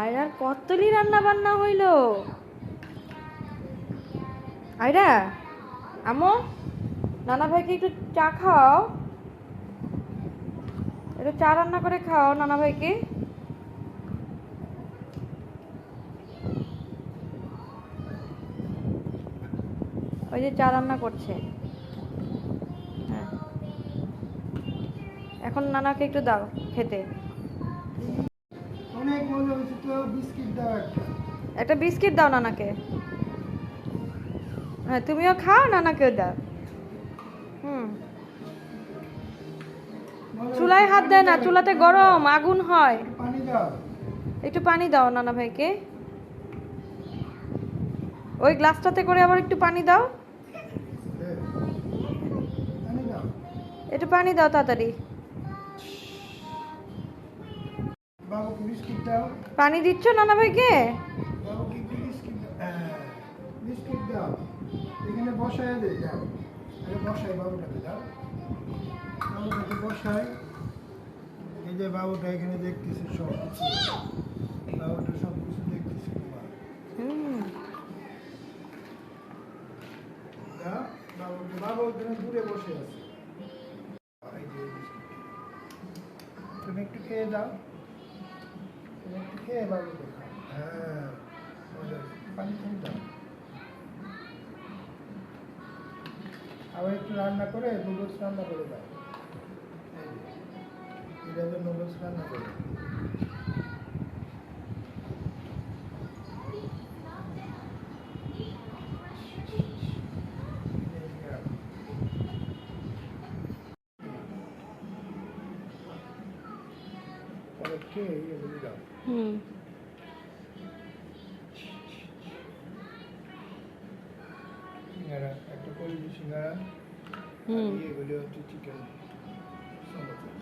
আয়রার কতলি রান্না বান্না হইল? আয়রা, আমো, নানা ভাইকে একটু চা খাও একটু চা রান্না করে খাও নানা ভাইকে। ওই যে চা রান্না করছে। হ্যাঁ। এখন নানাকে একটু দাও খেতে। অনেক হয়েছে তো বিস্কিট দাও একটা একটা বিস্কিট দাও নানাকে। হ্যাঁ তুমিও খাও নানাকেও দাও। হুম। চুলায় হাত দেয় না চুলাতে গরম আগুন হয়। পানি দাও। একটু পানি দাও নানা ভাইকে। ওই গ্লাসটাতে করে আবার একটু পানি দাও। দে। পানি দাও। একটু পানি দাও তাড়াতাড়ি। পানি দিচ্ছ নানা ভাইকে? হ্যাঁ, এখানে বসায় দে দাও বসাই বাবুটাকে দাও। বাবুটাকে বসাই এই যে বাবুটা এখানে দেখতেছে সব কিছু বাবুটা সব কিছু দেখতেছে তোমার। হুম। দাও বাবুটা বাবু ওখানে দূরে বসে আছে। তুমি একটু খেয়ে দাও। খেয়ে হ্যাঁ আবার একটু রান্না করে নুডলস রান্না করে দাও। যে, নুডলস রান্না করে পরে খেয়ে এগুলি দাও Hmm. সিঙ্গারা একটা করে সিঙ্গারা। এগুলো এগুলি হচ্ছে চিকেন সমোসা